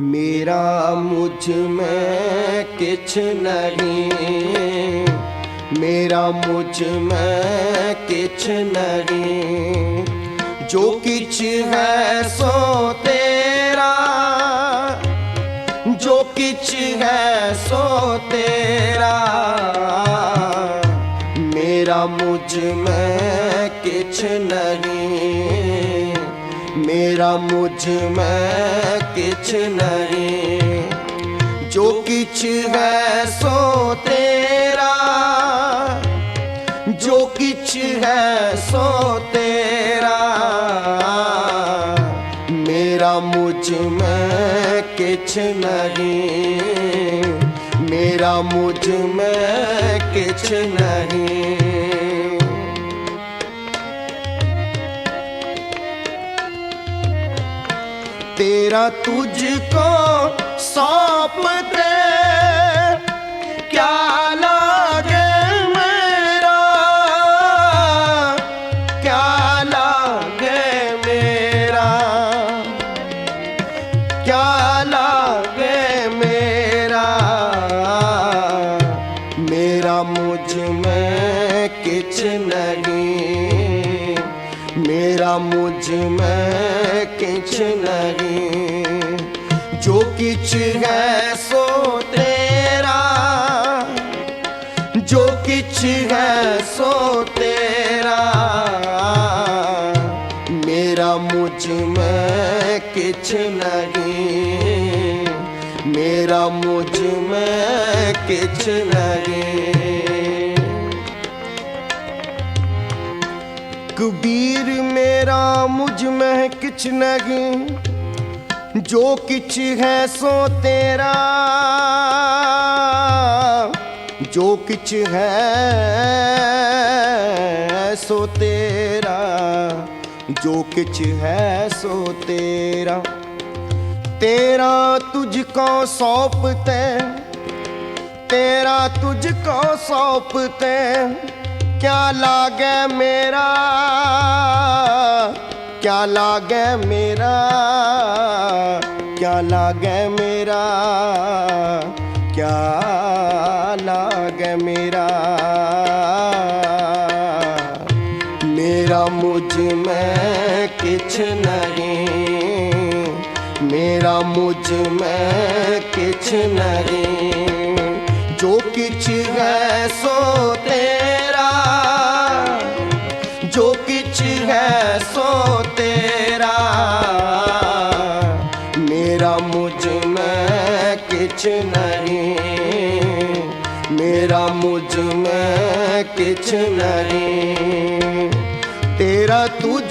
ਮੇਰਾ ਮੁਝ ਮੈਂ ਕਿਛ ਨਹੀਂ। ਮੇਰਾ ਮੁਝ ਮੈਂ ਕਿਛ ਨਹੀਂ। ਜੋ ਕਿਛ ਹੈ ਸੋ ਤੇਰਾ। ਜੋ ਕਿਛ ਹੈ ਸੋ ਤੇਰਾ। ਮੇਰਾ ਮੁਝ ਮੈਂ ਕਿਛ ਨਹੀਂ। ਮੇਰਾ ਮੁਝ ਮੈਂ ਕਿਛ ਨਹੀਂ ਜੋ ਕਿਛ ਹੈ ਸੋ ਤੇਰਾ ਜੋ ਕਿਛ ਹੈ ਸੋ ਤੇਰਾ ਮੇਰਾ ਮੁਝ ਮੈਂ ਕਿਛ ਨਹੀਂ ਮੇਰਾ ਮੁਝ ਮੈਂ ਕਿਛ ਤੇਰਾ ਤੁਝ ਕੋ ਸੌਂਪਤੇ ਕਿਆ ਲਾਗੇ ਮੇਰਾ? ਕਿਆ ਲਾਗੇ ਮੇਰਾ? ਕਿਆ ਲਾਗੇ ਮੇਰਾ? ਮੇਰਾ ਮੁਝ ਮੈਂ ਕਿਛ ਨਹੀਂ मेरा मुझ में किछ नहीं जो किछ है सो तेरा जो किछ है सो तेरा मेरा मुझ में किछ नहीं मेरा मुझ में किछ नहीं ਕਬੀਰ ਮੇਰਾ ਮੁਝ ਮਹਿ ਕਿਛ ਨਹੀਂ, ਜੋ ਕਿਛ ਹੈ ਸੋ ਤੇਰਾ। ਜੋ ਕਿਛ ਹੈ ਸੋ ਤੇਰਾ, ਜੋ ਕਿਛ ਹੈ ਸੋ ਤੇਰਾ। ਤੇਰਾ ਤੁਝ ਕੋ ਸੌਪ ਤੈ, ਤੇਰਾ ਤੁਝ ਕੋ ਸੌਪ ਤੈ। ਕਿਆ ਲਾਗੇ ਮੇਰਾ? ਕਿਆ ਲਾਗੇ ਮੇਰਾ? ਕਿਆ ਲਾਗੇ ਮੇਰਾ? ਕਿਆ ਲਾਗੇ ਮੇਰਾ? ਮੇਰਾ ਮੁਝ ਮੈਂ ਕਿਛ ਨਹੀਂ। ਮੇਰਾ ਮੁਝ ਮੈਂ ਕਿਛ ਨਹੀਂ। ਜੋ ਕਿਛ ਹੈ ਕਿਛ ਨਹੀਂ। ਮੇਰਾ ਮੁਝ ਮੈਂ ਕਿਛ ਨਹੀਂ। ਤੇਰਾ ਤੂੰ